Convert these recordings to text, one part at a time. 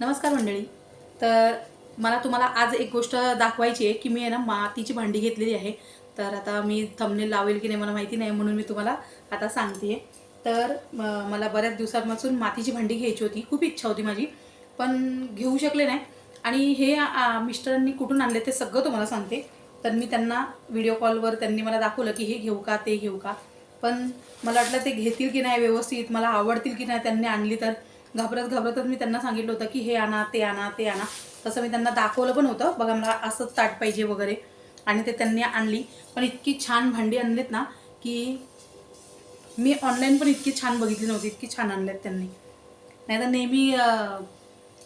नमस्कार मंडळी. तर मला तुम्हाला आज एक गोष्ट दाखवायची आहे की मी आहे ना मातीची भांडी घेतलेली आहे. तर आता मी थंबनेल लावेल की नाही मला माहिती नाही म्हणून मी तुम्हाला आता सांगते. तर मला बऱ्याच दिवसांपासून मातीची भांडी घ्यायची होती. खूप इच्छा होती माझी पण घेऊ शकले नाही. आणि हे मिस्टरांनी कुठून आणले ते सगळं तुम्हाला सांगते. तर मी त्यांना व्हिडिओ कॉलवर त्यांनी मला दाखवलं की हे घेऊ का ते घेऊ का. पण मला वाटलं ते घेतील की नाही व्यवस्थित मला आवडतील की नाही त्यांनी आणली तर. घाबरत घाबरतच मी त्यांना सांगितलं होतं की हे आणा ते आणा ते आणा. तसं मी त्यांना दाखवलं पण होतं. बघा मला असंच ताट पाहिजे वगैरे. आणि ते त्यांनी आणली. पण इतकी छान भांडी आणलीत ना की मी ऑनलाईन पण इतकी छान बघितली नव्हती. इतकी छान आणलेत त्यांनी. नाही तर नेहमी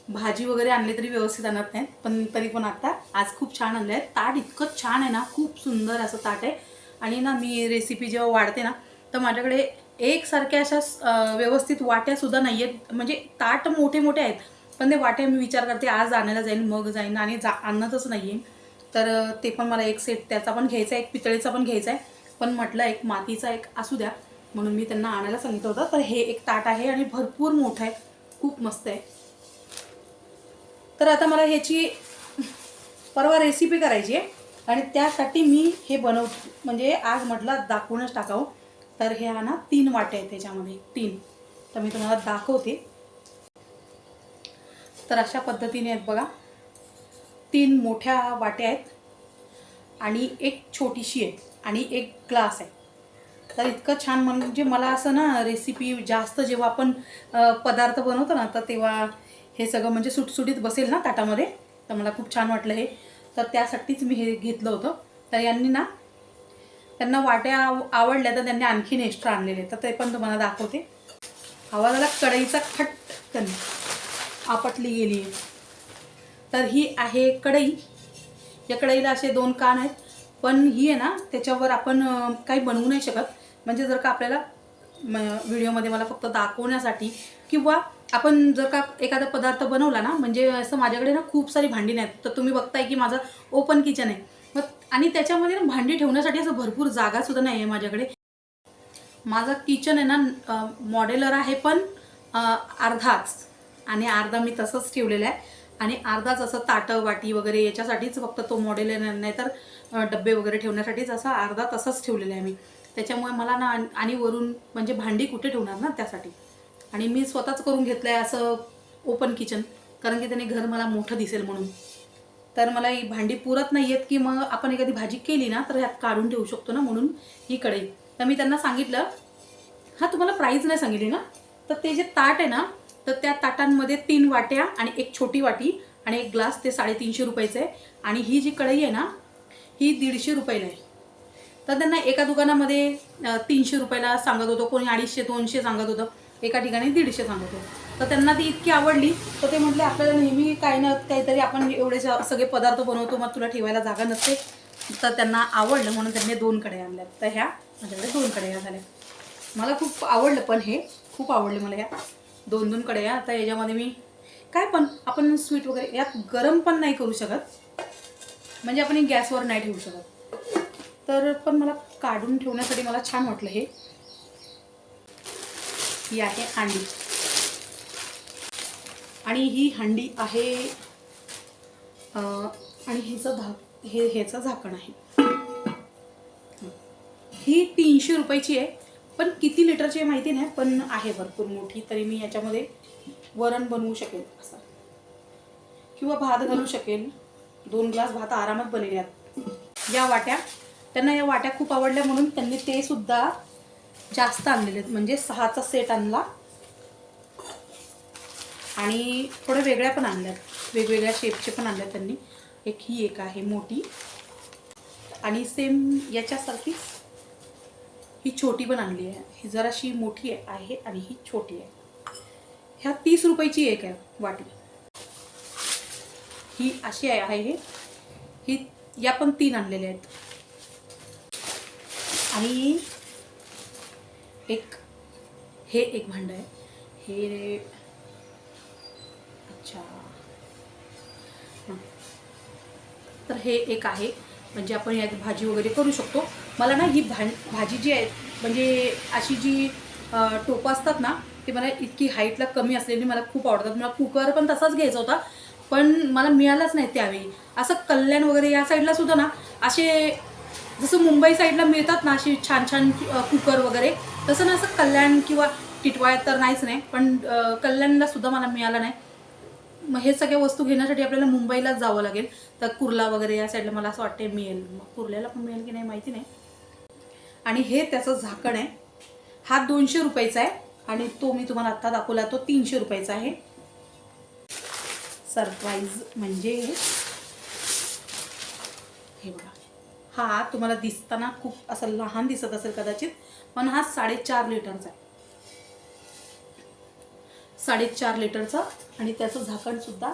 भाजी वगैरे आणली तरी व्यवस्थित आणत नाहीत. पण तरी पण आता आज खूप छान आणले आहेत ताट इतकं छान आहे ना खूप सुंदर असं ताट आहे. आणि ना मी रेसिपी जेव्हा वाढते ना तर माझ्याकडे एकसारख्या अशा व्यवस्थित वाट्यासुद्धा नाही आहेत म्हणजे ताट मोठे मोठे आहेत पण ते वाट्या मी विचार करते आज आणायला जाईन मग जाईन आणि जा आणतच नाही आहे तर ते पण मला एक सेट त्याचा पण घ्यायचा आहे एक पितळेचा पण घ्यायचा आहे. पण म्हटलं एक मातीचा एक असू द्या. म्हणून मी त्यांना आणायला सांगितलं होतं. तर हे एक ताट आहे आणि भरपूर मोठं आहे. खूप मस्त आहे. तर आता मला ह्याची परवा रेसिपी करायची आहे. आणि त्यासाठी मी हे बनव म्हणजे आज म्हटलं दाखवूनच टाकावं. तर हे ना तीन वाटे आहेत त्याच्यामध्ये तीन. तर मी तुम्हाला दाखवते. तर अशा पद्धतीने आहेत बघा तीन मोठ्या वाट्या आहेत आणि एक छोटीशी आहे आणि एक ग्लास आहे. तर इतकं छान म्हणजे मला असं ना रेसिपी जास्त जेव्हा आपण पदार्थ बनवतो ना तर तेव्हा हे सगळं म्हणजे सुटसुटीत बसेल ना ताटामध्ये तर मला खूप छान वाटलं हे. तर त्यासाठीच मी हे घेतलं होतं. तर यांनी ना त्यांना वाट्या आव- आवडल्या तर त्यांनी आणखीन एक्स्ट्रा आणलेले. तर ते पण तुम्हाला दाखवते. आवाजाला कढईचा खटकन आपटली गेली. आहे तर ही आहे कढई. या कढईला असे दोन कान आहेत. पण ही आहे ना त्याच्यावर आपण काही बनवू नाही शकत. म्हणजे जर का आपल्याला म, व्हिडिओमध्ये मला फक्त दाखवण्यासाठी किंवा आपण जर का एखादा पदार्थ बनवला ना म्हणजे असं माझ्याकडे ना खूप सारी भांडी नाहीत. तर तुम्ही बघताय की माझं ओपन किचन आहे. आणि त्याच्यामध्ये ना भांडी ठेवण्यासाठी असं भरपूर जागासुद्धा नाही आहे माझ्याकडे. माझं किचन आहे ना मॉडेलर आहे पण अर्धाच. आणि अर्धा मी तसंच ठेवलेलं आहे. आणि अर्धाच असं ताटं वाटी वगैरे याच्यासाठीच फक्त तो मॉडेल आहे नाही तर डब्बे वगैरे ठेवण्यासाठीच असा अर्धा तसंच ठेवलेला आहे मी. त्याच्यामुळे मला ना आणि वरून म्हणजे भांडी कुठे ठेवणार ना त्यासाठी? आणि मी स्वतःच करून घेतलं आहे असं ओपन किचन कारण की त्याने घर मला मोठं दिसेल म्हणून. तर मला ही भांडी पुरत नाही आहेत की मग आपण एखादी भाजी केली ना तर ह्यात काढून ठेवू शकतो ना म्हणून ही कढई. तर मी त्यांना सांगितलं हा तुम्हाला प्राईज नाही सांगितली ना? तर ते जे ताट आहे ना तर त्या ताटांमध्ये तीन वाट्या आणि एक छोटी वाटी आणि एक ग्लास ते साडेतीनशे रुपयाचं आहे. आणि ही जी कढई आहे ना ही दीडशे रुपयाला आहे. तर त्यांना एका दुकानामध्ये तीनशे रुपयाला सांगत होतो कोणी अडीचशे दोनशे सांगत होतं. एका ठिकाणी दीडशे सांगत होतं. तर त्यांना ती इतकी आवडली. तर ते म्हटले आपल्याला नेहमी काय ना काहीतरी आपण एवढे सगळे पदार्थ बनवतो मग तुला ठेवायला जागा नसते. तर त्यांना आवडलं म्हणून त्यांनी दोन कड्या आणल्या. तर ह्या माझ्याकडे दोन कड्या झाल्या. मला खूप आवडलं पण हे खूप आवडले मला ह्या दोन दोन कड्या आता याच्यामध्ये मी काय पण आपण स्वीट वगैरे यात गरम पण नाही करू शकत. म्हणजे आपण गॅसवर नाही ठेवू शकत. तर पण मला काढून ठेवण्यासाठी मला छान वाटलं हे. ही आहे अंडी. आणि ही हंडी आहे आणि ह्याचं झा हे ह्याचं झाकण आहे. ही तीनशे रुपयाची आहे पण किती लिटरची आहे माहिती नाही पण आहे भरपूर मोठी तरी मी याच्यामध्ये वरण बनवू शकेल असं. किंवा भात घालू शकेल दोन ग्लास भात आरामात बनेल यात या वाट्या त्यांना या वाट्या खूप आवडल्या म्हणून त्यांनी ते सुद्धा जास्त आणलेले आहेत. म्हणजे सहाचा सेट आणला. आणि थोड्या वेगळ्या पण आणल्यात. वेगवेगळ्या शेपचे पण आणल्या त्यांनी. एक ही एक आहे मोठी. आणि सेम याच्यासारखीच ही छोटी पण आणली आहे. ही जराशी मोठी आहे आणि ही छोटी आहे. ह्या तीस रुपयाची एक आहे वाटी. ही अशी आहे हे. ही या पण तीन आणलेल्या आहेत. आणि एक हे एक भांड आहे. हे तर हे एक आहे. म्हणजे आपण यात भाजी वगैरे करू शकतो. मला ना ही भां भाजी जी आहे म्हणजे अशी जी टोपं असतात ना ते मला इतकी हाईटला कमी असलेली मला खूप आवडतात. मला कुकर पण तसाच घ्यायचा होता पण मला मिळालाच नाही त्यावेळी. असं कल्याण वगैरे या साईडला सुद्धा ना असे जसं मुंबई साईडला मिळतात ना अशी छान छान कुकर वगैरे तसं ना असं कल्याण किंवा टिटवाळ्यात तर नाहीच नाही पण कल्याणला सुद्धा मला मिळालं नाही. मग हे सगळ्या वस्तू घेण्यासाठी आपल्याला मुंबईलाच जावं लागेल. तर कुर्ला वगैरे या साईडला मला असं वाटते मिळेल. मग कुर्ल्याला पण मिळेल की नाही माहिती नाही. आणि हे त्याचं झाकण आहे. हा दोनशे रुपयाचा आहे. आणि तो मी तुम्हाला आत्ता दाखवला तो तीनशे रुपयाचा आहे. सरप्राईज म्हणजे हे बघा. हा तुम्हाला दिसताना खूप असं लहान दिसत असेल कदाचित पण हा साडेचार लिटरचा आहे. साडेचार लिटरचा आणि त्याचं झाकणसुद्धा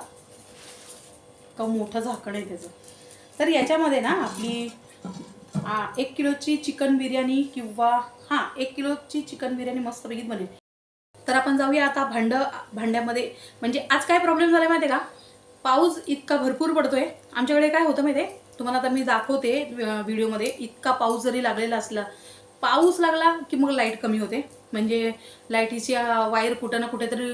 का मोठं झाकण आहे त्याचं. तर याच्यामध्ये ना आपली आ, एक किलोची चिकन बिर्याणी किंवा हां एक किलोची चिकन बिर्याणी मस्तपैकी बनेल. तर आपण जाऊया आता भांड भांड्यामध्ये. म्हणजे आज काय प्रॉब्लेम झाला माहिती आहे का? पाऊस इतका भरपूर पडतोय. आमच्याकडे काय होतं माहिती आहे तुम्हाला आता मी दाखवते व्हिडिओमध्ये. इतका पाऊस जरी लागलेला असला पाऊस लागला की मग लाइट कमी होते. म्हणजे लाईटीची वायर कुठं ना कुठेतरी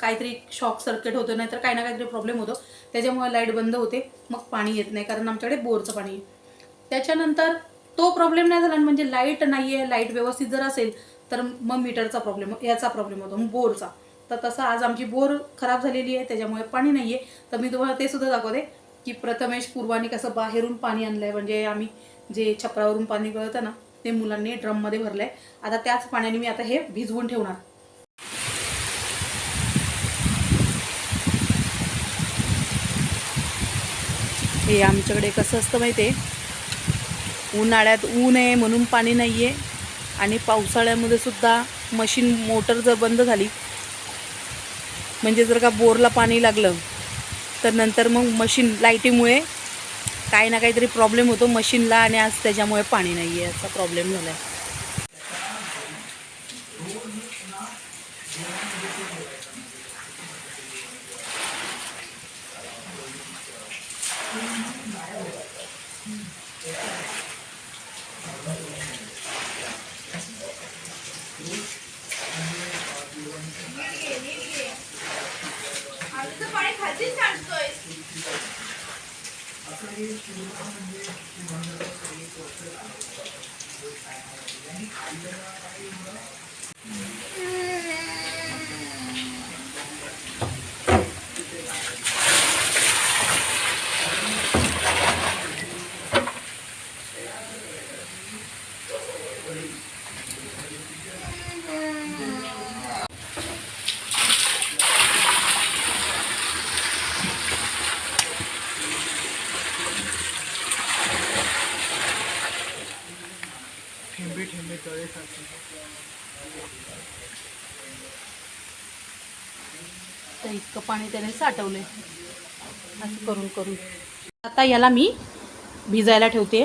काहीतरी शॉक सर्किट होतं नाहीतर काही ना काहीतरी प्रॉब्लेम होतो. त्याच्यामुळे लाइट बंद होते. मग पाणी येत नाही कारण आमच्याकडे बोरचं पाणी आहे. त्याच्यानंतर तो प्रॉब्लेम नाही झाला. म्हणजे लाइट नाही आहे लाइट व्यवस्थित जर असेल तर मग मीटरचा प्रॉब्लेम याचा प्रॉब्लेम होतो मग बोरचा. तर तसं आज आमची बोर खराब झालेली आहे त्याच्यामुळे पाणी नाही आहे तर मी तुम्हाला ते सुद्धा दाखवते की प्रथमेश पूर्वानी कसं बाहेरून पाणी आणलं आहे म्हणजे आम्ही जे छपरावरून पाणी गळतं ना ते मुलांनी ड्रममध्ये भरलं आहे आता त्याच पाण्याने मी आता हे भिजवून ठेवणार. हे आमच्याकडे कसं असतं माहिती आहे उन्हाळ्यात ऊन आहे म्हणून पाणी नाही आहे आणि पावसाळ्यामध्ये सुद्धा मशीन मोटर जर बंद झाली म्हणजे जर का बोरला पाणी लागलं तर नंतर मग मशीन लाईटीमुळे काही ना काहीतरी प्रॉब्लेम होतो मशीनला आणि आज त्याच्यामुळे पाणी नाही आहे असा प्रॉब्लेम झाला आहे पाणी त्याने साठवले असं करून करून. आता याला मी भिजायला ठेवते.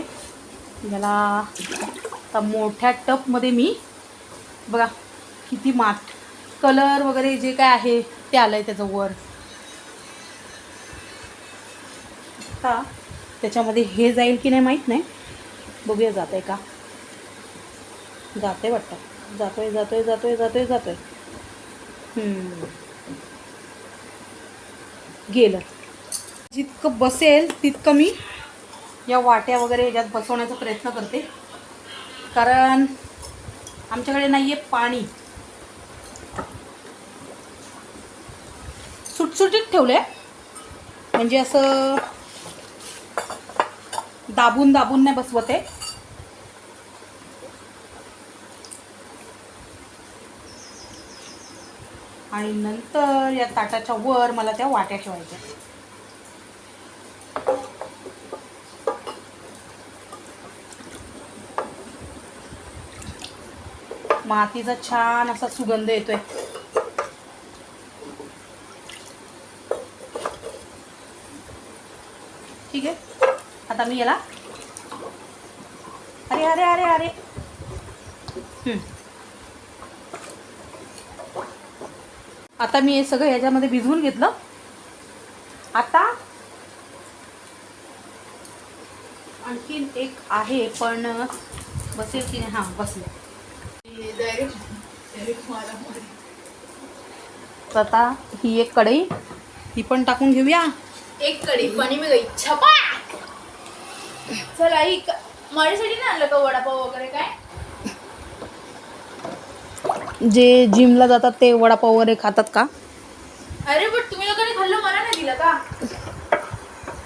याला आता मोठ्या टपमध्ये मी बघा किती माठ कलर वगैरे जे काय आहे ते आलं आहे त्याचं वर. आता त्याच्यामध्ये हे जाईल की नाही माहीत नाही. बघूया जात आहे का? जाते वाटतं. जातोय जातोय जातोय जातोय जातोय. हम्म. गेलं. जितकं बसेल तितकं मी या वाट्या वगैरे याच्यात बसवण्याचा प्रयत्न करते. कारण आमच्याकडे नाही आहे पाणी. सुटसुटीत ठेवलं आहे म्हणजे असं दाबून दाबून नाही बसवत आहे. आणि नंतर या ताटाच्या वर मला त्या वाट्या ठेवायच्या. मातीचा छान असा सुगंध येतोय. ठीक आहे? आता मी याला अरे अरे अरे अरे. आता मी हे सगळं ह्याच्यामध्ये भिजवून घेतलं. आता आणखीन एक आहे पण बसेल की नाही? हां बसले. आता ही एक कढई ही पण टाकून घेऊया. एक कडी पाणी मी गई छपा चल आई क- माझ्यासाठी नाही आणलं का वडापाव वगैरे काय? जे जिमला जातात ते वडापाव वगैरे खातात का? अरे तुम्ही लोकांनी खाल्लं मला नाही दिलं का?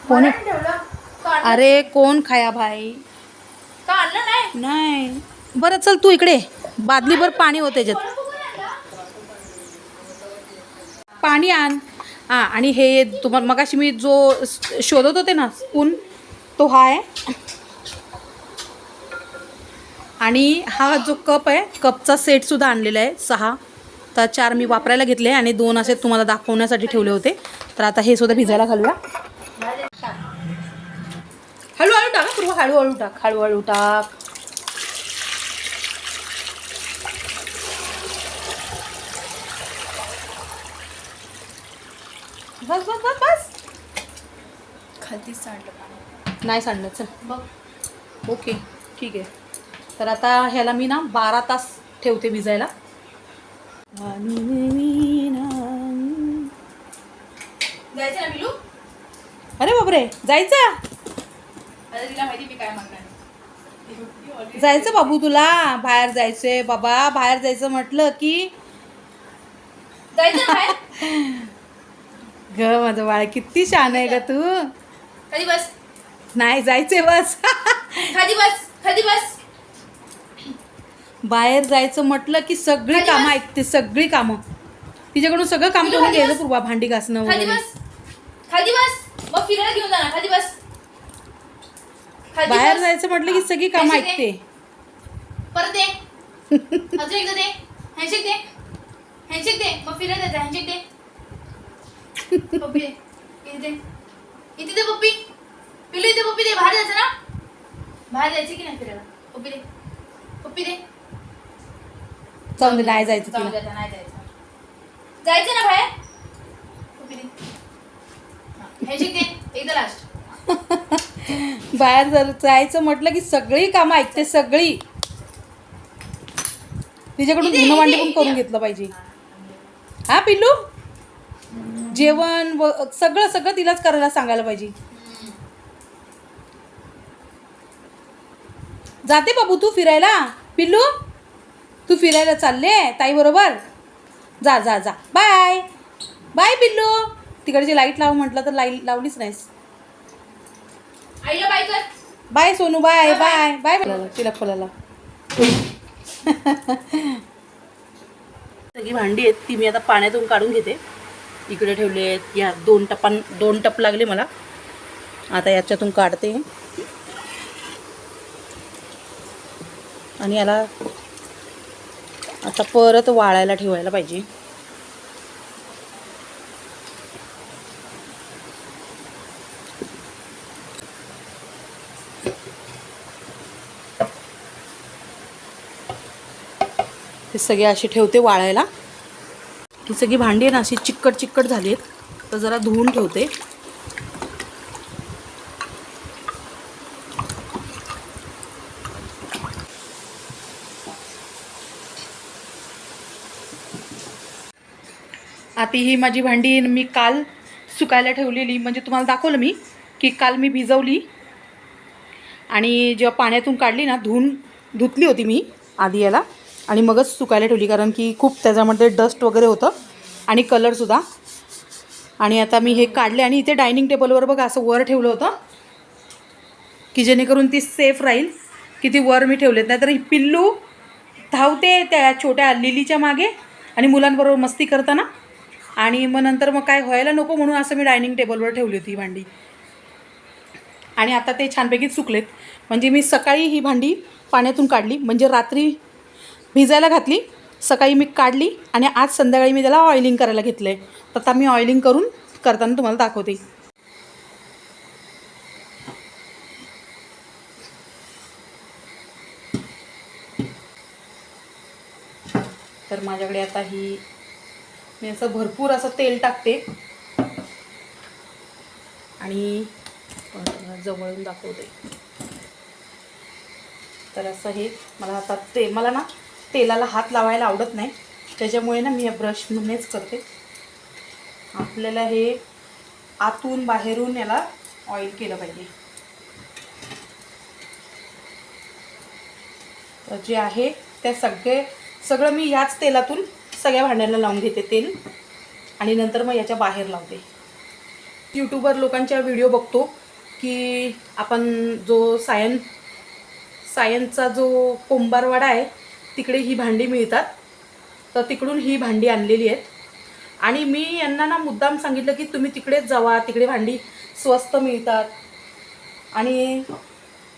कोणी? मला नाही ठेवलं. का आणलं- अरे कोण खाया भाई? का आणलं नाही? नाही. बरं चल तू इकडे बादलीभर पाणी होते त्याच्यात आणला? पाणी आण. हां आणि हे तुम्हाला मगाशी मी जो शोधत होते ना स्पून तो हा आहे. आणि हा जो कप आहे कपचा सेटसुद्धा आणलेला आहे सहा. तर चार मी वापरायला घेतले आणि दोन असे तुम्हाला दाखवण्यासाठी ठेवले होते. तर आता हे सुद्धा भिजायला घालूया. हळूहळू टाक पूर्व हळूहळू टाक हळूहळू टाक. बस बस बस बस. खालतीच सांडलं. नाही सांडलं चल. बघ. ओके ठीक आहे. तर आता ह्याला मी ना बारा तास ठेवते भिजायला. अरे बापरे जायचं? जायचं बाबू तुला बाहेर जायचंय. बाबा बाहेर जायचं म्हटलं की? ग माझं बाळ किती छान आहे ग तू. खाली बस. नाही जायचंय बस. खाली बस खाली बस. बाहेर जायचं म्हटलं की सगळी कामं. ऐकते सगळी कामं. तिच्याकडून सगळं काम करून. घ्यायचं पूर्वा भांडी घासणं खाली वगैरे. बस. खाली बस. मग फिरायला घेऊन जा ना खाली बस. खाली बाहेर बस. जायचं म्हटलं की सगळी कामं ऐकते. परत दे. अजून एकदा दे. हँडशेक दे. हँडशेक दे. मग फिरायला जायचं. हँडशेक दे. पप्पी दे. इथे दे. इथे दे पप्पी. पिलू इथे पप्पी दे. बाहेर जायचं ना? बाहेर जायचं की नाही फिरायला? पप्पी दे. पप्पी दे. जाऊन दे नाही जायचं जाऊन तिला दे आता, नाही जायचं. जायचं ना बाहेर? एकदा लास्ट जर जायचं म्हटलं की सगळी कामं ऐकते सगळी. तिच्याकडून इथे, धुणं भांडी इथे, पण इथे. करून घेतलं पाहिजे. हा पिल्लू? जेवण व सगळं सगळं तिलाच करायला सांगायला पाहिजे. जाते बाबू तू फिरायला? पिल्लू? तू फिरायला चालले? ताई बरोबर? जा जा जा. बाय बाय पिल्लू. तिकडची लाइट लाव म्हटलं तर लाइट लावलीच नाहीस. आईला बाय कर. Bye Sonu bye bye bye तिला खोलायला सगळी भांडी आहेत ती मी आता पाण्यातून काढून घेते. इकडे ठेवले आहेत या दोन टपान दोन टप लागले मला. आता याच्यातून काढते. आणि याला आता परत वाळायला ठेवायला पाहिजे. हे सगळे असे ठेवते वाळायला. ही सगळी भांडी आहे ना अशी चिकट चिकट झाली आहेत. तर जरा धुवून ठेवते. आता ही माझी भांडी मी काल सुकायला ठेवलेली. म्हणजे तुम्हाला दाखवलं मी की काल मी भिजवली. आणि जेव्हा पाण्यातून काढली ना धुवून धुतली होती मी आधी याला. आणि मगच सुकायला ठेवली कारण की खूप त्याच्यामध्ये डस्ट वगैरे होतं. आणि कलरसुद्धा आणि आता मी हे काढले आणि इथे डायनिंग टेबलवर बघा असं वर ठेवलं होतं की जेणेकरून ती सेफ राहील की ती वर मी ठेवलेत. नाहीतर ही पिल्लू धावते त्या छोट्या लिलीच्या मागे. आणि मुलांबरोबर मस्ती करताना आणि मग नंतर मग काय व्हायला नको म्हणून असं मी डायनिंग टेबलवर ठेवली होती ही भांडी. आणि आता ते छानपैकी सुकलेत. म्हणजे मी सकाळी ही भांडी पाण्यातून काढली. म्हणजे रात्री भिजायला घातली सकाळी मी काढली आणि आज संध्याकाळी मी त्याला ऑइलिंग करायला घेतलं आहे तर आता मी ऑइलिंग करून करताना तुम्हाला दाखवते. तर माझ्याकडे आता ही मी असं भरपूर असं तेल टाकते. आणि जवळून दाखवते. तर असं हे मला आता ते मला ना तेलाला हात लावायला आवडत नाही. त्याच्यामुळे ना मी ब्रश म्हणूनच करते. आपल्याला हे आतून बाहेरून याला ऑइल केलं पाहिजे. तर जे आहे त्या सगळे सगळं मी याच तेलातून सगळ्या भांड्यांना लावून घेते तेल. आणि नंतर मग याच्या बाहेर लावते. यूट्यूबर लोकांच्या व्हिडिओ बघतो की आपण जो सायन सायनचा जो कोंबारवाडा आहे तिकडे ही भांडी मिळतात. तर तिकडून ही भांडी आणलेली आहेत. आणि मी यांना ना मुद्दाम सांगितलं की तुम्ही तिकडेच जावा तिकडे भांडी स्वस्त मिळतात. आणि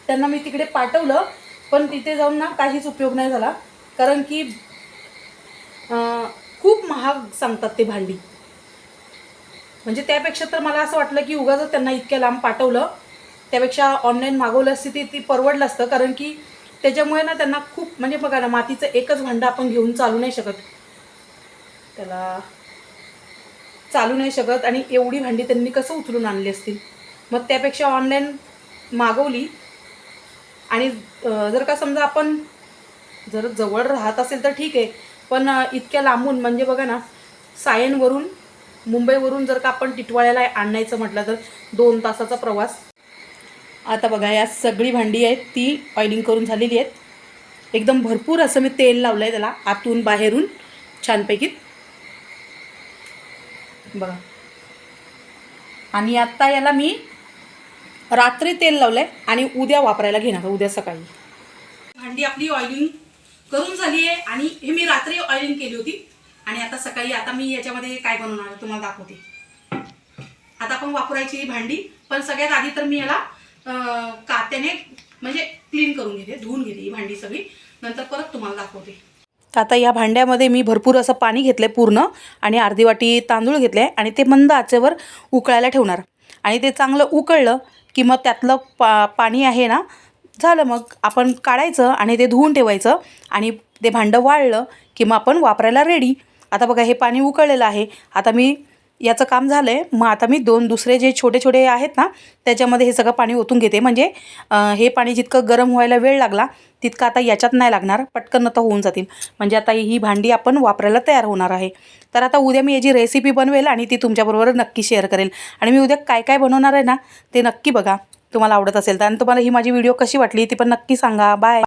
त्यांना मी तिकडे पाठवलं पण तिथे जाऊन ना काहीच उपयोग नाही झाला. कारण की खूप महाग सांगतात ते भांडी. म्हणजे त्यापेक्षा तर मला असं वाटलं की उगाच त्यांना इतक्या लांब पाठवलं. त्यापेक्षा ऑनलाईन मागवलं असती ती ती परवडलं असतं. कारण की त्याच्यामुळे ना त्यांना खूप म्हणजे बघा ना मातीचं एकच भांडं आपण घेऊन चालू नाही शकत. त्याला चालू नाही शकत आणि एवढी भांडी त्यांनी कसं उचलून आणली असतील? मग त्यापेक्षा ऑनलाईन मागवली. आणि जर का समजा आपण जर जवळ राहत असेल तर ठीक आहे. पण इतक्या लांबून म्हणजे बघा ना सायनवरून मुंबईवरून जर का आपण टिटवाळ्याला आणायचं म्हटलं तर दोन तासाचा प्रवास. आता बघा या सगळी भांडी आहेत ती ऑइलिंग करून झालेली आहेत. एकदम भरपूर असं मी तेल लावलं आहे त्याला आतून बाहेरून छानपैकी. बघा. आणि आत्ता याला मी रात्री तेल लावलं आहे आणि उद्या वापरायला घेणार उद्या सकाळी. भांडी आपली ऑइलिंग करून झाली आहे आणि हे मी रात्री ऑइलिंग केली होती. आणि आता सकाळी आता मी याच्यामध्ये काय बनवणार तुम्हाला दाखवते. आता आपण वापरायची ही भांडी पण सगळ्यात आधी तर मी याला कात्याने म्हणजे क्लीन करून घेते धुवून घेते ही भांडी सगळी. नंतर परत तुम्हाला दाखवते. आता या भांड्यामध्ये मी भरपूर असं पाणी घेतलं पूर्ण आणि अर्धी वाटी तांदूळ घेतले आणि ते मंद आचेवर उकळायला ठेवणार. आणि ते चांगलं उकळलं की मग त्यातलं पा पाणी आहे ना झालं मग आपण काढायचं आणि ते धुवून ठेवायचं आणि ते भांडं वाळलं की मग आपण वापरायला रेडी आता बघा हे पाणी उकळलेलं आहे. आता मी याचं काम झालं आहे मग आता मी दोन दुसरे जे छोटे छोटे आहेत ना त्याच्यामध्ये हे सगळं पाणी ओतून घेते. म्हणजे हे पाणी जितकं गरम व्हायला वेळ लागला तितकं आता याच्यात नाही लागणार. पटकन आता होऊन जातील. म्हणजे आता ही भांडी आपण वापरायला तयार होणार आहे. तर आता उद्या मी याची रेसिपी बनवेल आणि ती तुमच्याबरोबर नक्की शेअर करेल. आणि मी उद्या काय काय बनवणार आहे ना ते नक्की बघा. तुम्हाला आवडत असेल तर. आणि तुम्हाला ही माझी व्हिडिओ कशी वाटली ती पण नक्की सांगा. बाय